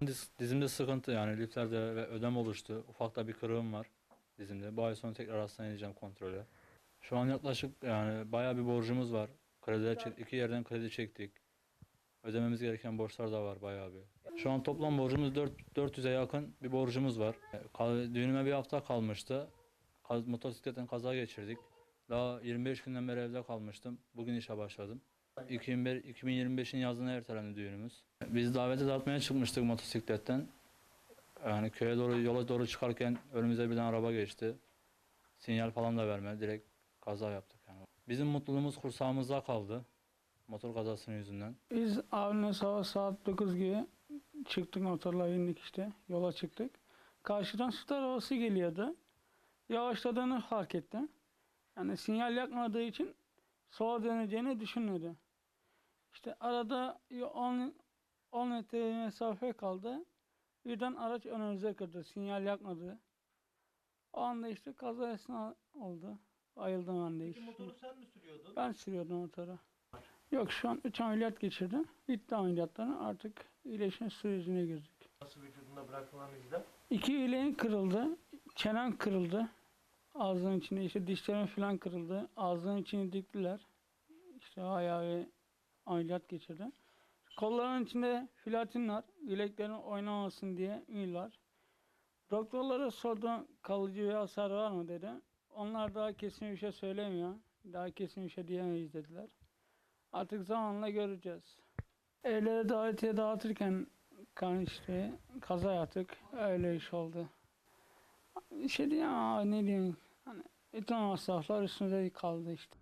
Diz- Dizimde sıkıntı yani liflerde ve ödem oluştu. Ufak da bir kırığım var dizimde. Bu ay sonu tekrar hastaneye gideceğim kontrole. Şu an yaklaşık yani bayağı bir borcumuz var. Krediler çek, iki yerden kredi çektik. Ödememiz gereken borçlar da var bayağı bir. Şu an toplam borcumuz 4, 400'e yakın bir borcumuz var. Kal- Düğünüme bir hafta kalmıştı. Motosikletten kaza geçirdik. Daha 25 günden beri evde kalmıştım. Bugün işe başladım. 2001 2025'in yazına ertelendi düğünümüz. Biz davete dağıtmaya çıkmıştık motosikletten. Yani köye doğru yola doğru çıkarken önümüze birden araba geçti. Sinyal falan da vermedi. Direkt kaza yaptık yani. Bizim mutluluğumuz kursağımızda kaldı. Motor kazasının yüzünden. Biz abimle sabah saat 9 gibi çıktık motorla indik işte. Yola çıktık. Karşıdan süt arabası geliyordu. Yavaşladığını fark ettim. Yani sinyal yakmadığı için sola döneceğini düşünmedi. İşte arada 10, 10 metre mesafe kaldı. Birden araç önümüze kırdı. Sinyal yakmadı. O anda işte kaza esna oldu. Ayıldım ben de Peki işte. motoru sen mi sürüyordun? Ben sürüyordum motoru. Yok şu an 3 ameliyat geçirdim. Bitti ameliyatların artık iyileşme sürecine girdik. Nasıl vücudunda bırakılan izler? İki ileğim kırıldı. Çenem kırıldı. Ağzının içinde işte dişlerim falan kırıldı. Ağzının içini diktiler. İşte ayağı ameliyat geçirdim. Kollarının içinde filatin var. Bileklerin oynamasın diye ünlüler. Doktorlara sordum kalıcı bir hasar var mı dedi. Onlar daha kesin bir şey söylemiyor. Daha kesin bir şey diyemeyiz dediler. Artık zamanla göreceğiz. Evlere davetiye dağıtırken kan işte kaza yaptık. Öyle iş oldu. Bir şey diyeyim ne diyeyim. Hani bütün masraflar üstünde kaldı işte.